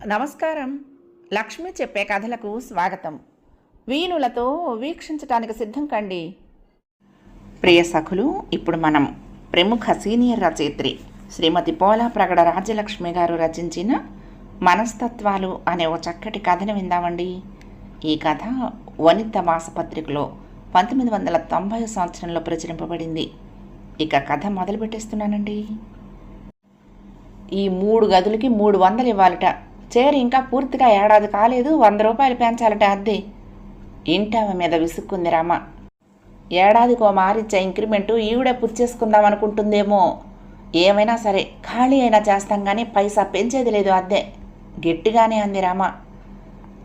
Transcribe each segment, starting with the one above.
నమస్కారం. లక్ష్మి చెప్పే కథలకు స్వాగతం. వీణులతో వీక్షించటానికి సిద్ధం కండి. ప్రియ సఖులు ఇప్పుడు మనం ప్రముఖ సీనియర్ రచయిత్రి శ్రీమతి పోలా ప్రగడ రాజ్యలక్ష్మి గారు రచించిన మనస్తత్వాలు అనే ఓ చక్కటి కథను విందామండి. ఈ కథ వనిత మాసపత్రికలో పంతొమ్మిది వందల తొంభై సంవత్సరంలో ప్రచురింపబడింది. ఇక కథ మొదలు పెట్టేస్తున్నానండి ఈ మూడు గదులకి మూడు వందలు ఇవ్వాలట. చేరి ఇంకా పూర్తిగా ఏడాది కాలేదు వంద రూపాయలు పెంచాలట అద్దె. ఇంటామె మీద విసుక్కుంది రామ. ఏడాదికో మారిచ్చే ఇంక్రిమెంటు ఈవిడే పుచ్చేసుకుందాం అనుకుంటుందేమో. ఏమైనా సరే ఖాళీ అయినా చేస్తాం కానీ పైసా పెంచేది లేదు అద్దె. గట్టిగానే అంది రామ.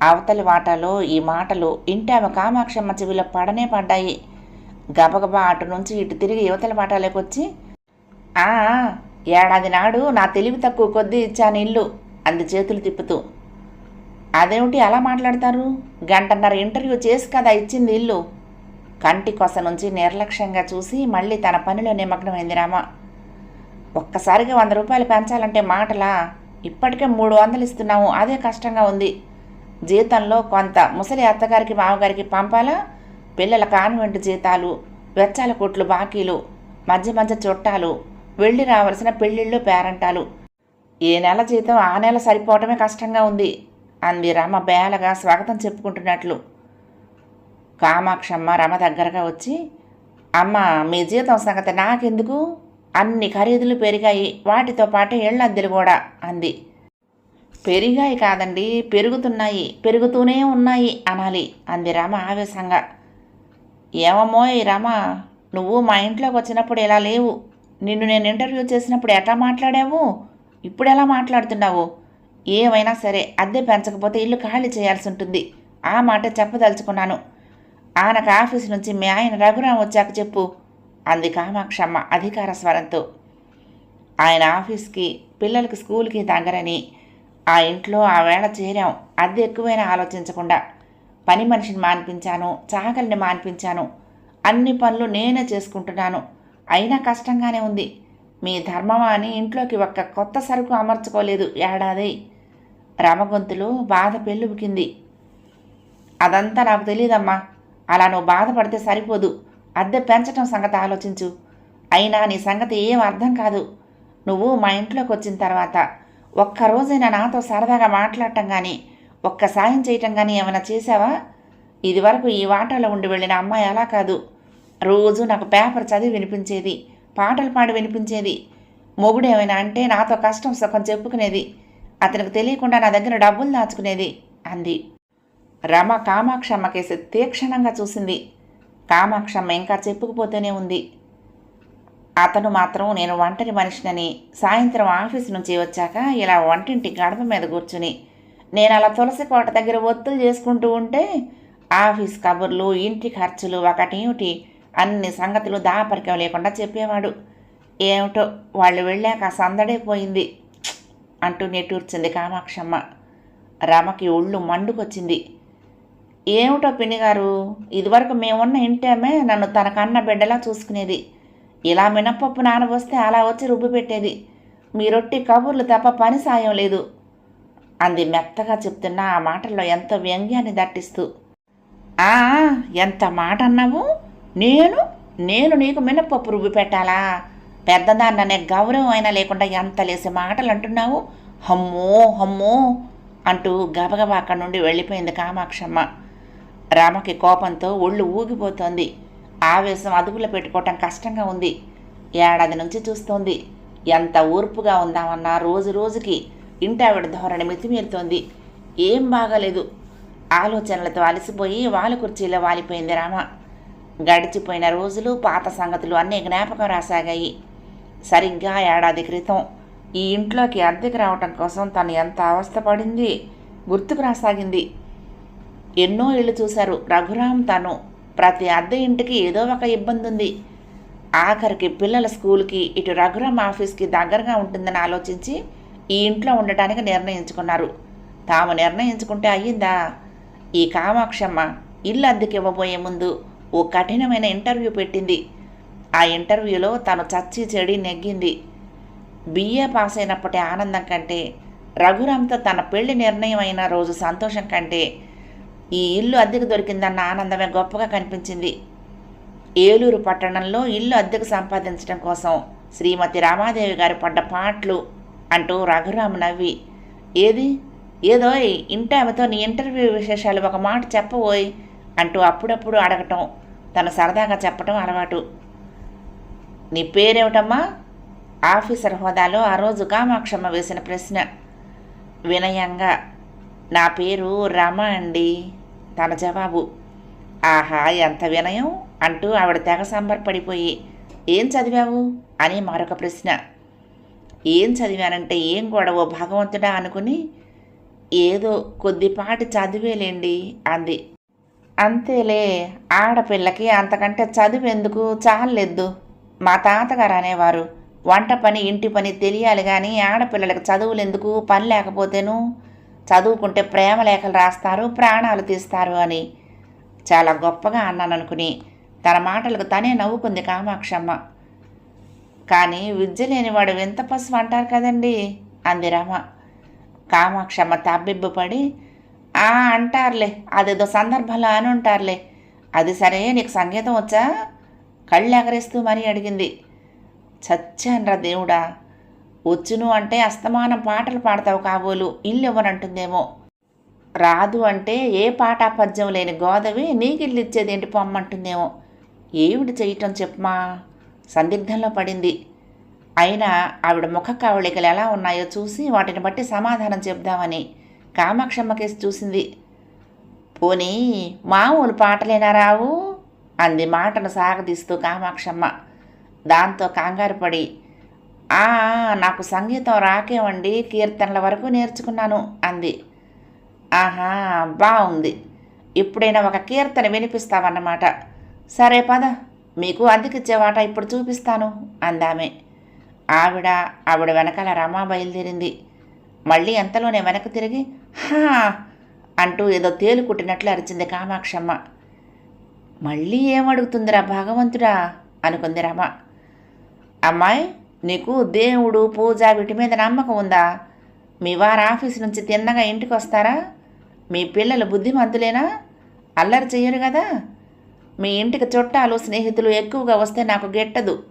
అవతలి వాటాలో ఈ మాటలు ఇంటామె కామాక్షమ్మ చెవిలో పడనే పడ్డాయి. గబగబా అటు నుంచి ఇటు తిరిగి యువతల వాటాలోకి వచ్చి ఏడాది నాడు నా తెలివి తక్కువ కొద్దీ ఇచ్చాను ఇల్లు. అంది చేతులు తిప్పుతూ. అదేమిటి అలా మాట్లాడతారు? గంటన్నర ఇంటర్వ్యూ చేసి కదా ఇచ్చింది ఇల్లు. కంటి కొస నుంచి నిర్లక్ష్యంగా చూసి మళ్ళీ తన పనిలో నిమగ్నమైంది రామ. ఒక్కసారిగా వంద రూపాయలు పెంచాలంటే మాటలా? ఇప్పటికే మూడు వందలు ఇస్తున్నాము అదే కష్టంగా ఉంది. జీతంలో కొంత ముసలి అత్తగారికి మామగారికి పంపాలా? పిల్లల కాన్వెంట్ జీతాలు వెచ్చాల కొట్లు బాకీలు మధ్య మధ్య చుట్టాలు వెళ్ళి రావలసిన పెళ్ళిళ్ళు పేరంటాలు. ఏ నెల జీతం ఆ నెల సరిపోవటమే కష్టంగా ఉంది అంది రమ బేలగా స్వాగతం చెప్పుకుంటున్నట్లు. కామాక్షమ్మ రమ దగ్గరగా వచ్చి అమ్మ మీ జీతం సంగతి నాకెందుకు? అన్ని ఖరీదులు పెరిగాయి వాటితో పాటు ఏళ్ళద్దెలు కూడా అంది. పెరిగాయి కాదండి పెరుగుతున్నాయి పెరుగుతూనే ఉన్నాయి అనాలి అంది రమ ఆవేశంగా. ఏమమ్మోయ్ రమ నువ్వు మా ఇంట్లోకి వచ్చినప్పుడు ఇలా లేవు. నిన్ను నేను ఇంటర్వ్యూ చేసినప్పుడు ఎట్లా మాట్లాడావు? ఇప్పుడు ఎలా మాట్లాడుతున్నావు? ఏమైనా సరే అద్దె పెంచకపోతే ఇల్లు ఖాళీ చేయాల్సి ఉంటుంది. ఆ మాట చెప్పదలుచుకున్నాను. ఆనకు ఆఫీస్ నుంచి మీ ఆయన రఘురాం వచ్చాక చెప్పు. అంది కామాక్షమ్మ అధికార స్వరంతో. ఆయన ఆఫీస్కి పిల్లలకి స్కూల్కి దగ్గరని ఆ ఇంట్లో ఆ వేళ చేరాం. అద్దె ఎక్కువైనా ఆలోచించకుండా. పని మనిషిని మాన్పించాను చాకలిని మాన్పించాను. అన్ని పనులు నేనే చేసుకుంటున్నాను. అయినా కష్టంగానే ఉంది. మీ ధర్మమా అని ఇంట్లోకి ఒక్క కొత్త సరుకు అమర్చుకోలేదు. ఏడాది. రమగొంతులో బాధ పెళ్ళుబుకింది అదంతా నాకు తెలియదమ్మా అలా నువ్వు బాధపడితే సరిపోదు. అద్దె పెంచటం సంగతి ఆలోచించు. అయినా నీ సంగతి ఏం అర్థం కాదు. నువ్వు మా ఇంట్లోకి వచ్చిన తర్వాత ఒక్కరోజైనా నాతో సరదాగా మాట్లాడటం కానీ ఒక్క సాయం చేయటం కానీ ఏమైనా చేసావా ఇదివరకు ఈ వాటాలో ఉండి వెళ్ళిన అమ్మాయి అలా కాదు. రోజు నాకు పేపర్ చదివి వినిపించేది. పాటలు పాడి వినిపించేది. మొగుడు ఏమైనా అంటే నాతో కష్టం సుఖం చెప్పుకునేది. అతనికి తెలియకుండా నా దగ్గర డబ్బులు దాచుకునేది అంది. రమ కామాక్షమ్మ కేసి తీక్షణంగా చూసింది. కామాక్షమ్మ ఇంకా చెప్పుకుపోతూనే ఉంది. అతను మాత్రం నేను ఒంటరి మనిషినని సాయంత్రం ఆఫీస్ నుంచి వచ్చాక ఇలా వంటింటి గడప మీద కూర్చుని నేను అలా తులసి కోట దగ్గర ఒత్తులు చేసుకుంటూ ఉంటే ఆఫీస్ కబుర్లు ఇంటి ఖర్చులు ఒకటి అన్ని సంగతులు దాపరికం లేకుండా చెప్పేవాడు. ఏమిటో వాళ్ళు వెళ్ళాక సందడే పోయింది. అంటూ నెట్టూర్చింది కామాక్షమ్మ. రమకి ఒళ్ళు మండుకొచ్చింది. ఏమిటో పిన్నిగారు ఇదివరకు మేమున్న ఇంటేమే నన్ను తన కన్న బిడ్డలా చూసుకునేది. ఇలా మినపప్పు నానబోస్తే అలా వచ్చి రుబ్బు పెట్టేది. మీరొట్టి కబుర్లు తప్ప పని సాయం లేదు. అంది మెత్తగా చెప్తున్న ఆ మాటల్లో ఎంతో వ్యంగ్యాన్ని దట్టిస్తూ. ఎంత మాట అన్నావు నేను నేను నీకు మినప్పప్పు రుబ్బి పెట్టాలా? పెద్దదాన్ననే గౌరవం అయినా లేకుండా ఎంత లేసే మాటలు అంటున్నావు? హమ్మో హమ్మో అంటూ గబగబా అక్కడి నుండి వెళ్ళిపోయింది కామాక్షమ్మ. రామకి కోపంతో ఒళ్ళు ఊగిపోతోంది. ఆవేశం అదుపులో పెట్టుకోవటం కష్టంగా ఉంది. ఏడాది నుంచి చూస్తోంది. ఎంత ఊర్పుగా ఉందామన్నా రోజు రోజుకి ఇంటావిడ ధోరణి మితిమీరుతోంది. ఏం బాగాలేదు. ఆలోచనలతో అలసిపోయి వాలు కుర్చీలో వాలిపోయింది రామ. గడిచిపోయిన రోజులు పాత సంగతులు అన్నీ జ్ఞాపకం రాసాగాయి. సరిగ్గా ఏడాది క్రితం ఈ ఇంట్లోకి అద్దెకు రావటం కోసం తను ఎంత అవస్థపడింది గుర్తుకు రాసాగింది. ఎన్నో ఇళ్ళు చూశారు. రఘురామ్ తను ప్రతి అద్దె ఇంటికి ఏదో ఒక ఇబ్బంది ఉంది. ఆఖరికి పిల్లల స్కూల్కి ఇటు రఘురామ్ ఆఫీస్కి దగ్గరగా ఉంటుందని ఆలోచించి ఈ ఇంట్లో ఉండటానికి నిర్ణయించుకున్నారు. తాము నిర్ణయించుకుంటే అయ్యిందా? ఈ కామాక్షమ్మ ఇల్లు అద్దెకి ఇవ్వబోయే ముందు ఓ కఠినమైన ఇంటర్వ్యూ పెట్టింది. ఆ ఇంటర్వ్యూలో తను చచ్చి చెడి నెగ్గింది. బిఏ పాస్ అయినప్పటి ఆనందం కంటే రఘురామ్తో తన పెళ్ళి నిర్ణయం అయిన రోజు సంతోషం కంటే ఈ ఇల్లు అద్దెకు దొరికిందన్న ఆనందమే గొప్పగా కనిపించింది. ఏలూరు పట్టణంలో ఇల్లు అద్దెకు సంపాదించడం కోసం శ్రీమతి రామాదేవి గారు పడ్డ పాటలు అంటూ రఘురామ్ నవ్వి ఏది? ఏదో ఇంటి ఆమెతో నీ ఇంటర్వ్యూ విశేషాలు ఒక మాట చెప్పబోయ్ అంటూ అప్పుడప్పుడు అడగటం తను సరదాగా చెప్పటం అలవాటు. నీ పేరేమిటమ్మా? ఆఫీసర్ హోదాలో ఆ రోజు కామాక్షమ్మ వేసిన ప్రశ్న. వినయంగా నా పేరు రమ అండి తన జవాబు. ఆహా ఎంత వినయం అంటూ ఆవిడ తెగ సంబరపడిపోయి ఏం చదివావు? అని మరొక ప్రశ్న. ఏం చదివానంటే ఏం గొడవ భగవంతుడా అనుకుని ఏదో కొద్దిపాటి చదివేలేండి అంది. అంతేలే ఆడపిల్లకి అంతకంటే చదువు ఎందుకు చాలలేదు మా తాతగారు అనేవారు వంట పని ఇంటి పని తెలియాలి కానీ ఆడపిల్లలకు చదువులు ఎందుకు పని లేకపోతేను? చదువుకుంటే ప్రేమ లేఖలు రాస్తారు ప్రాణాలు తీస్తారు అని. చాలా గొప్పగా అన్నాను అనుకుని తన మాటలకు తనే నవ్వుకుంది కామాక్షమ్మ. కానీ విద్య లేనివాడు వింత పసుపు అంటారు కదండి అంది రమ. కామాక్షమ్మ తబ్బిబ్బుపడి ఆ అంటారులే. అదేదో సందర్భంలో అని ఉంటారులే. అది సరే నీకు సంగీతం వచ్చా? కళ్ళు ఎగరేస్తూ మరీ అడిగింది. చచ్చాన్రా దేవుడా. వచ్చును అంటే అస్తమానం పాటలు పాడతావు కాబోలు. ఇల్లు ఇవ్వనంటుందేమో. రాదు అంటే ఏ పాట పద్యం లేని గోదవి నీకిల్లు ఇచ్చేదేంటి పొమ్మంటుందేమో. ఏమిటి చేయటం చెప్పమా? సందిగ్ధంలో పడింది. అయినా ఆవిడ ముఖ కవళికలు ఎలా ఉన్నాయో చూసి వాటిని బట్టి సమాధానం చెప్దామని. కామాక్షమ్మ కేసి చూసింది. పోనీ మామూలు పాటలేనా రావు? అంది మాటను సాగదీస్తూ కామాక్షమ్మ. దాంతో కంగారు పడి "ఆ, నాకు సంగీతం రాకేవండి కీర్తనల వరకు నేర్చుకున్నాను అంది. ఆహా బాగుంది ఇప్పుడైనా ఒక కీర్తన వినిపిస్తావన్నమాట. సరే పద మీకు అద్దెకిచ్చేవాట ఇప్పుడు చూపిస్తాను అందామె. ఆవిడ ఆవిడ వెనకాల రమా బయలుదేరింది. మళ్ళీ ఎంతలోనే వెనక్కి తిరిగి హా అంటూ ఏదో తేలు కుట్టినట్లు అరిచింది కామాక్షమ్మ. మళ్ళీ ఏమడుగుతుందిరా భగవంతుడా? అనుకుంది రమ. అమ్మాయి నీకు దేవుడు పూజ వీటి మీద నమ్మకం ఉందా? మీ వారు ఆఫీస్ నుంచి తిన్నగా ఇంటికి వస్తారా? మీ పిల్లలు బుద్ధిమంతులేనా? అల్లరి చెయ్యరు కదా? మీ ఇంటికి చుట్టాలు స్నేహితులు ఎక్కువగా వస్తే నాకు గెట్టదు.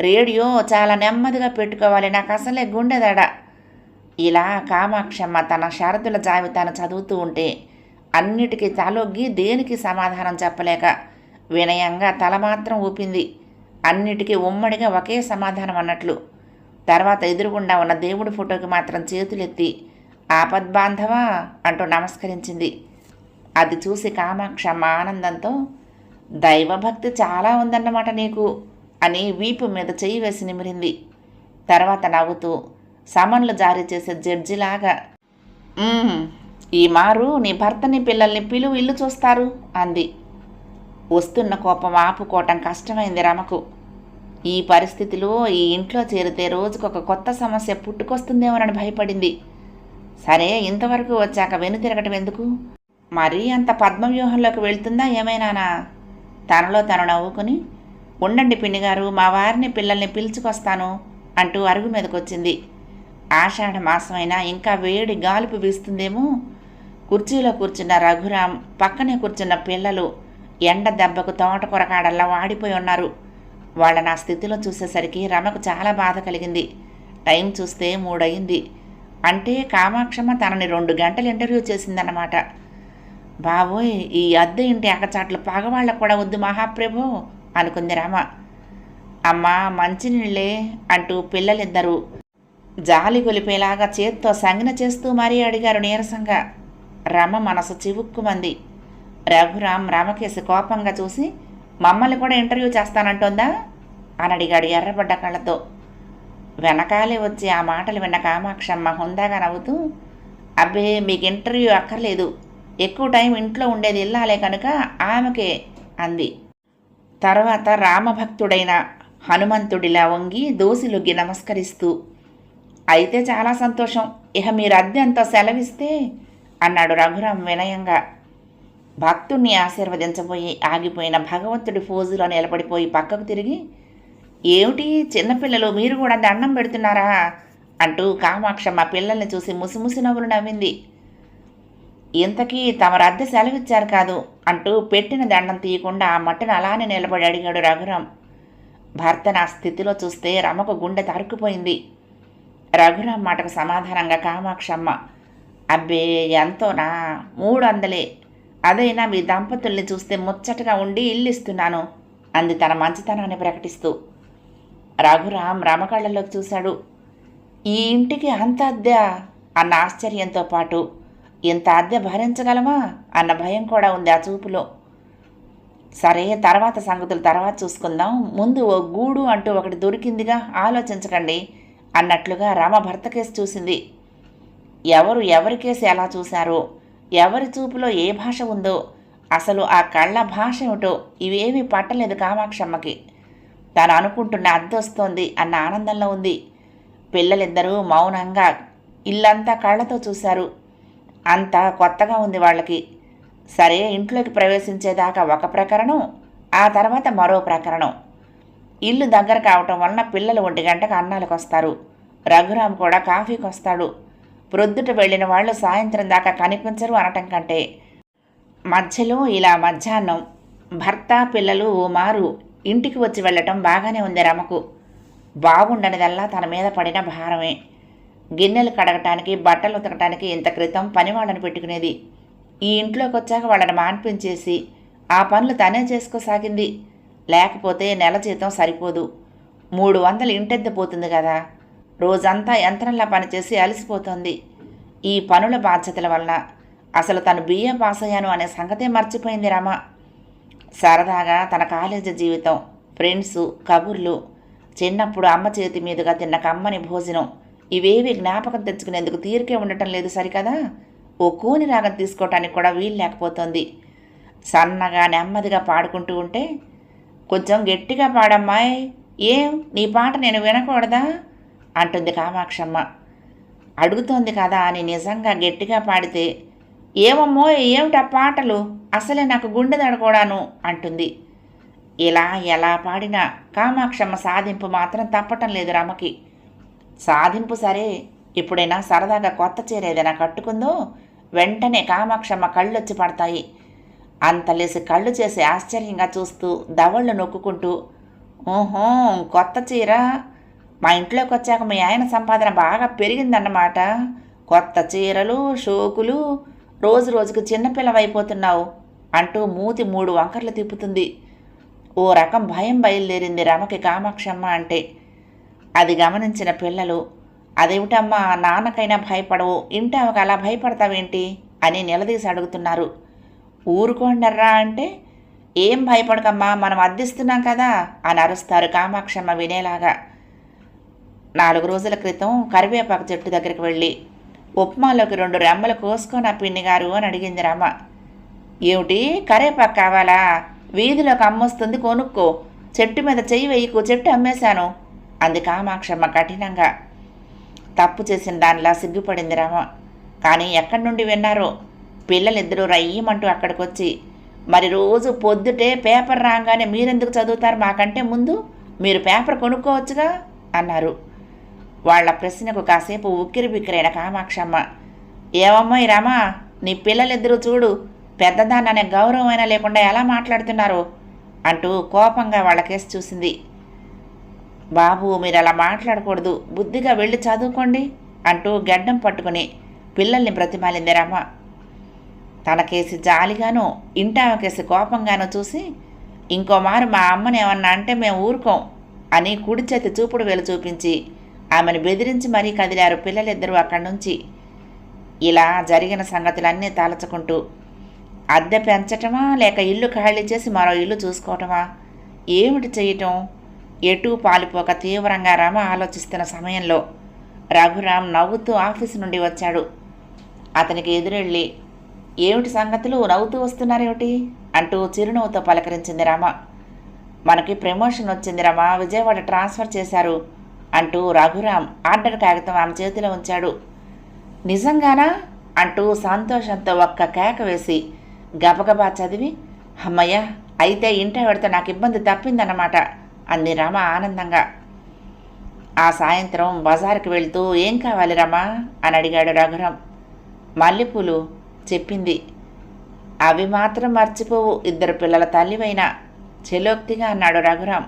రేడియో చాలా నెమ్మదిగా పెట్టుకోవాలి నాకు అసలే గుండెదడా. ఇలా కామాక్షమ్మ తన షరతుల జాబితాను చదువుతూ ఉంటే అన్నిటికీ తలొగ్గి దేనికి సమాధానం చెప్పలేక వినయంగా తల మాత్రం ఊపింది. అన్నిటికీ ఉమ్మడిగా ఒకే సమాధానం అన్నట్లు. తర్వాత ఎదురుగుండా ఉన్న దేవుడి ఫోటోకి మాత్రం చేతులెత్తి ఆపద్బాంధవా అంటూ నమస్కరించింది. అది చూసి కామాక్షమ్మ ఆనందంతో దైవభక్తి చాలా ఉందన్నమాట నీకు అని వీపు మీద చెయ్యి వేసి నిమిరింది. తర్వాత నవ్వుతూ సమన్లు జారీ చేసే జడ్జిలాగా. ఈ మారు నీ భర్తని పిల్లల్ని పిలువు ఇల్లు చూస్తారు అంది. వస్తున్న కోపం ఆపుకోవటం కష్టమైంది రమకు. ఈ పరిస్థితిలో ఈ ఇంట్లో చేరితే రోజుకొక కొత్త సమస్య పుట్టుకొస్తుందేమోనని భయపడింది. సరే ఇంతవరకు వచ్చాక వెనుతిరగటం ఎందుకు? మరీ అంత పద్మవ్యూహంలోకి వెళ్తుందా ఏమైనానా? తనలో తను నవ్వుకుని ఉండండి పిన్నిగారు మా వారిని పిల్లల్ని పిలుచుకొస్తాను అంటూ అరుగు మీదకొచ్చింది. ఆషాఢ మాసమైనా ఇంకా వేడి గాలుపు వీస్తుందేమో? కుర్చీలో కూర్చున్న రఘురాం పక్కనే కూర్చున్న పిల్లలు ఎండ దెబ్బకు తోట కొరకాడల్లా వాడిపోయి ఉన్నారు. వాళ్ళ నా స్థితిలో చూసేసరికి రమకు చాలా బాధ కలిగింది. టైం చూస్తే మూడయింది. అంటే కామాక్షమ్మ తనని రెండు గంటలు ఇంటర్వ్యూ చేసిందన్నమాట. బాబోయ్ ఈ అద్దె ఇంటి అకచాట్లు పగవాళ్ళకు కూడా వద్దు మహాప్రభు అనుకుంది రామ. అమ్మా మంచినీళ్ళే అంటూ పిల్లలిద్దరూ జాలి గొలిపేలాగా చేత్తో సంజ్ఞ చేస్తూ మరీ అడిగారు నీరసంగా. రమ మనసు చివుక్కుమంది. రఘురాం రమకేసి కోపంగా చూసి మమ్మల్ని కూడా ఇంటర్వ్యూ చేస్తానంటోందా? అని అడిగాడు ఎర్రబడ్డ కళ్ళతో. వెనకాలే వచ్చి ఆ మాటలు విన్న కామాక్షమ్మ హుందాగా నవ్వుతూ అబ్బే మీకు ఇంటర్వ్యూ అక్కర్లేదు. ఎక్కువ టైం ఇంట్లో ఉండేది ఇల్లాలే కనుక ఆమెకే అంది. తర్వాత రామభక్తుడైన హనుమంతుడిలా వంగి దోసిలొగ్గి నమస్కరిస్తూ అయితే చాలా సంతోషం. ఇక మీరు అద్దె అంత సెలవిస్తే అన్నాడు రఘురాం వినయంగా. భక్తుణ్ణి ఆశీర్వదించబోయి ఆగిపోయిన భగవంతుడి ఫోజులో నిలబడిపోయి పక్కకు తిరిగి ఏమిటి చిన్నపిల్లలు మీరు కూడా దండం పెడుతున్నారా? అంటూ కామాక్షమ్మ పిల్లల్ని చూసి ముసిముసి నవ్వులు నవ్వింది. ఇంతకీ తమరు అద్దె సెలవిచ్చారు కాదు అంటూ పెట్టిన దండం తీయకుండా ఆ మట్టును అలానే నిలబడి అడిగాడు రఘురాం. భర్త నా స్థితిలో చూస్తే రమకు గుండె తరుక్కుపోయింది. రఘురాం మాటకు సమాధానంగా కామాక్షమ్మ అబ్బే ఎంతోనా? మూడు వందలే అదైనా మీ దంపతుల్ని చూస్తే ముచ్చటగా ఉండి ఇల్లు ఇస్తున్నాను అంది తన మంచితనాన్ని ప్రకటిస్తూ. రఘురాం రమకళ్ళలోకి చూశాడు. ఈ ఇంటికి అంత అద్దె? అన్న ఆశ్చర్యంతో పాటు. ఇంత అద్దె భరించగలమా? అన్న భయం కూడా ఉంది ఆ చూపులో. సరే తర్వాత సంగతులు తర్వాత చూసుకుందాం. ముందు ఓ గూడు అంటూ ఒకటి దొరికిందిగా ఆలోచించకండి. అన్నట్లుగా రామ భర్త కేసు చూసింది. ఎవరు ఎవరి కేసు ఎలా చూశారో? ఎవరి చూపులో ఏ భాష ఉందో? అసలు ఆ కళ్ళ భాష ఏమిటో ఇవేమీ పట్టలేదు కామాక్షమ్మకి. తాను అనుకుంటున్న అద్దొస్తోంది అన్న ఆనందంలో ఉంది. పిల్లలిద్దరూ మౌనంగా ఇల్లంతా కళ్ళతో చూశారు. అంతా కొత్తగా ఉంది వాళ్ళకి. సరే ఇంట్లోకి ప్రవేశించేదాకా ఒక ప్రకరణం ఆ తర్వాత మరో ప్రకరణం. ఇల్లు దగ్గర కావటం వలన పిల్లలు ఒంటి గంటకు అన్నాలకు వస్తారు. రఘురామ్ కూడా కాఫీకి వస్తాడు. ప్రొద్దుట వెళ్ళిన వాళ్ళు సాయంత్రం దాకా కనిపించరు అనటం కంటే. మధ్యలో ఇలా మధ్యాహ్నం భర్త పిల్లలు ఓ మారు ఇంటికి వచ్చి వెళ్ళటం బాగానే ఉంది రమకు. బాగుండనిదల్లా తన మీద పడిన భారమే. గిన్నెలు కడగటానికి బట్టలు ఉతకటానికి ఇంత క్రితం పని వాళ్ళని పెట్టుకునేది. ఈ ఇంట్లోకి వచ్చాక వాళ్ళని మాన్పించేసి ఆ పనులు తనే చేసుకోసాగింది. లేకపోతే నెల జీతం సరిపోదు. మూడు వందలు ఇంటెద్దె పోతుంది కదా. రోజంతా యంత్రంలా పనిచేసి అలసిపోతుంది. ఈ పనుల బాధ్యతల వలన అసలు తను బిఏ పాస్ అయ్యాను అనే సంగతే మర్చిపోయింది రమ. సరదాగా తన కాలేజీ జీవితం ఫ్రెండ్స్ కబుర్లు చిన్నప్పుడు అమ్మ చేతి మీదుగా తిన్న కమ్మని భోజనం ఇవేవి జ్ఞాపకం తెచ్చుకునేందుకు తీరికే ఉండటం లేదు సరికదా? ఓ కూని రాగం తీసుకోవటానికి కూడా వీలు లేకపోతుంది. సన్నగా నెమ్మదిగా పాడుకుంటూ ఉంటే కొంచెం గట్టిగా పాడమ్మాయ్ ఏం నీ పాట నేను వినకూడదా? అంటుంది కామాక్షమ్మ. అడుగుతోంది కదా అని నిజంగా గట్టిగా పాడితే ఏమమ్మో ఏమిటా పాటలు? అసలే నాకు గుండె దడకూడాను అంటుంది. ఇలా ఎలా పాడినా కామాక్షమ్మ సాధింపు మాత్రం తప్పటం లేదు రమకి. సాధింపు సరే ఎప్పుడైనా సరదాగా కొత్త చీర ఏదైనా కట్టుకుందో వెంటనే కామాక్షమ్మ కళ్ళొచ్చి పడతాయి. అంతలేసి కళ్ళు చేసి ఆశ్చర్యంగా చూస్తూ దవళ్ళు నొక్కుంటూ ఓహో కొత్త చీర? మా ఇంట్లోకి వచ్చాక మీ ఆయన సంపాదన బాగా పెరిగిందన్నమాట. కొత్త చీరలు షోకులు రోజు రోజుకు చిన్నపిల్లవైపోతున్నావు అంటూ మూతి మూడు వంకర్లు తిప్పుతుంది. ఓ రకం భయం బయలుదేరింది రమకి కామాక్షమ్మ అంటే. అది గమనించిన పిల్లలు అదేమిటమ్మా నాన్నకైనా భయపడవు ఇంటి ఆమెకు అలా భయపడతావేంటి? అని నిలదీసి అడుగుతున్నారు. ఊరుకోండర్రా అంటే ఏం భయపడకమ్మా మనం అద్దిస్తున్నాం కదా అని అరుస్తారు కామాక్షమ్మ వినేలాగా. నాలుగు రోజుల క్రితం కరివేపాకు చెట్టు దగ్గరికి వెళ్ళి ఉప్మాలోకి రెండు రెమ్మలు కోసుకొని ఆ పిన్ని గారు అని అడిగింది రమ్మ ఏమిటి? కరివేపాకు కావాలా? వీధిలోకి అమ్మొస్తుంది కొనుక్కో. చెట్టు మీద చెయ్యి వేయకు చెట్టు అమ్మేశాను అంది కామాక్షమ్మ కఠినంగా. తప్పు చేసిన దానిలా సిగ్గుపడింది రమ. కానీ ఎక్కడి నుండి విన్నారో? పిల్లలిద్దరూ రయ్యమంటూ అక్కడికి వచ్చి మరి రోజు పొద్దుటే పేపర్ రాగానే మీరెందుకు చదువుతారు మాకంటే ముందు? మీరు పేపర్ కొనుక్కోవచ్చుగా? అన్నారు. వాళ్ళ ప్రశ్నకు కాసేపు ఉక్కిరి బిక్కిరైన కామాక్షమ్మ ఏమమ్మాయి రామా నీ పిల్లలిద్దరూ చూడు పెద్దదాన్ననే గౌరవం అయినా లేకుండా ఎలా మాట్లాడుతున్నారు? అంటూ కోపంగా వాళ్ళ కేసు చూసింది. బాబు మీరు అలా మాట్లాడకూడదు బుద్ధిగా వెళ్ళి చదువుకోండి అంటూ గడ్డం పట్టుకుని పిల్లల్ని బ్రతిమాలింది రమ. తనకేసి జాలిగానో ఇంటామకేసి కోపంగానో చూసి ఇంకో మారు మా అమ్మని ఏమన్నా అంటే మేము ఊరుకోం అని కుడి చేతి చూపుడు వేలు చూపించి ఆమెను బెదిరించి మరీ కదిలారు పిల్లలిద్దరూ అక్కడి నుంచి ఇలా జరిగిన సంగతులన్నీ తలచుకుంటూ అద్దె పెంచటమా లేక ఇల్లు ఖాళీ చేసి మరో ఇల్లు చూసుకోవటమా ఏమిటి చేయటం ఎటూ పాలిపోక తీవ్రంగా రమ ఆలోచిస్తున్న సమయంలో రఘురామ్ నవ్వుతూ ఆఫీసు నుండి వచ్చాడు. అతనికి ఎదురెళ్ళి ఏమిటి సంగతులు? నవ్వుతూ వస్తున్నారేమిటి? అంటూ చిరునవ్వుతో పలకరించింది రమ. మనకి ప్రమోషన్ వచ్చింది రమ. విజయవాడ ట్రాన్స్ఫర్ చేశారు అంటూ రఘురామ్ ఆర్డర్ కాగితం ఆమె చేతిలో ఉంచాడు. నిజంగానా? అంటూ సంతోషంతో ఒక్క కేక వేసి గబగబా చదివి అమ్మయ్య అయితే ఇంట పెడితే నాకు ఇబ్బంది తప్పిందన్నమాట అంది రమ ఆనందంగా. ఆ సాయంత్రం బజార్కి వెళ్తూ ఏం కావాలి రమా? అని అడిగాడు రఘురామ్. మల్లెపూలు చెప్పింది. అవి మాత్రం మర్చిపోవు. ఇద్దరు పిల్లల తల్లివైనా చెలోక్తిగా అన్నాడు రఘురాం.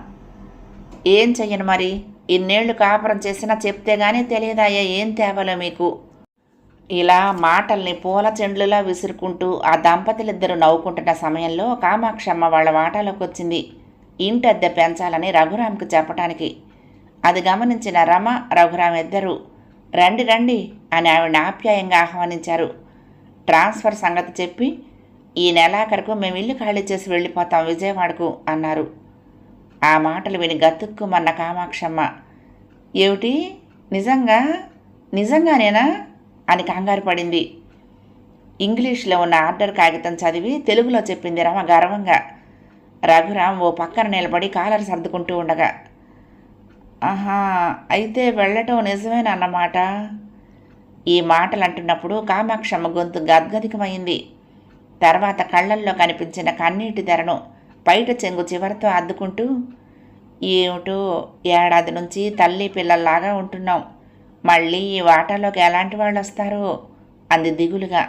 ఏం చెయ్యను మరి? ఇన్నేళ్ళు కాపురం చేసినా చెప్తే గానీ తెలియదాయా ఏం తేవాలో మీకు ఇలా మాటల్ని పూల చెండ్లులా విసురుకుంటూ ఆ దంపతులిద్దరూ నవ్వుకుంటున్న సమయంలో కామాక్షమ్మ వాళ్ళ వాటాలోకి వచ్చింది ఇంటి అద్దె పెంచాలని రఘురాంకి చెప్పటానికి. అది గమనించిన రమ రఘురాం ఇద్దరు రండి రండి అని ఆవిడ ఆప్యాయంగా ఆహ్వానించారు. ట్రాన్స్ఫర్ సంగతి చెప్పి ఈ నెలాఖరుకు మేము ఇల్లు ఖాళీ చేసి వెళ్ళిపోతాం విజయవాడకు అన్నారు. ఆ మాటలు విని గతుక్కుమన్న కామాక్షమ్మ ఏమిటి? నిజంగా? నిజంగానేనా? అని కంగారు పడింది. ఇంగ్లీష్లో ఉన్న ఆర్డర్ కాగితం చదివి తెలుగులో చెప్పింది రమ గర్వంగా. రఘురామ్ ఓ పక్కన నిలబడి కాలర్ సర్దుకుంటూ ఉండగా ఆహా అయితే వెళ్ళటం నిజమేనన్నమాట. ఈ మాటలు అంటున్నప్పుడు కామాక్షమ్మ గొంతు గద్గదికమైంది. తర్వాత కళ్ళల్లో కనిపించిన కన్నీటి తెరను బయట చెంగు చివరితో అద్దుకుంటూ ఏమిటో ఏడాది నుంచి తల్లి పిల్లల్లాగా ఉంటున్నాం. మళ్ళీ ఈ వాటాలోకి ఎలాంటి వాళ్ళు వస్తారో అంది దిగులుగా.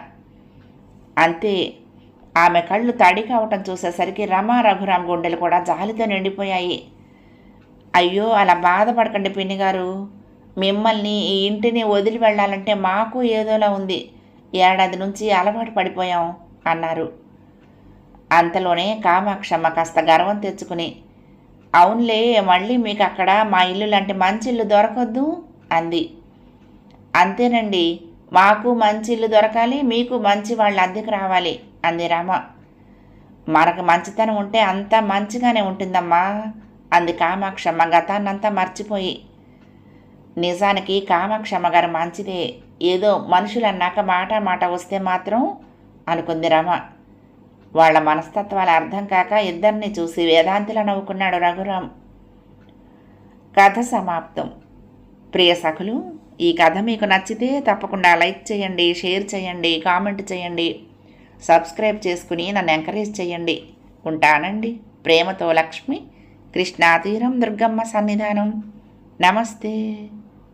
అంతే. ఆమె కళ్ళు తడి కావటం చూసేసరికి రమా రఘురాం గుండెలు కూడా జాలితో నిండిపోయాయి. అయ్యో అలా బాధపడకండి పిన్ని గారు మిమ్మల్ని ఈ ఇంటిని వదిలి వెళ్ళాలంటే మాకు ఏదోలా ఉంది. ఏడాది నుంచి అలవాటు పడిపోయాం అన్నారు. అంతలోనే కామాక్షమ్మ కాస్త గర్వం తెచ్చుకుని అవునులే మళ్ళీ మీకు అక్కడ మా ఇల్లు లాంటి మంచి ఇల్లు దొరకద్దు అంది. అంతేనండి మాకు మంచి ఇల్లు దొరకాలి మీకు మంచి వాళ్ళ అద్దెకు రావాలి అంది రామ. మనకు మంచితనం ఉంటే అంతా మంచిగానే ఉంటుందమ్మా అంది కామాక్షమ్మ గతాన్నంతా మర్చిపోయి. నిజానికి కామాక్షమ్మ గారు మంచిదే. ఏదో మనుషులు అన్నాక మాట మాట వస్తే మాత్రం అనుకుంది రమ. వాళ్ళ మనస్తత్వాలు అర్థం కాక ఇద్దరిని చూసి వేదాంతిలా నవ్వుకున్నాడు రఘురాం. కథ సమాప్తం. ప్రియ సఖులు ఈ కథ మీకు నచ్చితే తప్పకుండా లైక్ చేయండి షేర్ చేయండి కామెంట్ చేయండి. సబ్స్క్రైబ్ చేసుకుని నన్ను ఎంకరేజ్ చేయండి. ఉంటానండి. ప్రేమతో లక్ష్మి కృష్ణాతీరం దుర్గమ్మ సన్నిధానం. నమస్తే.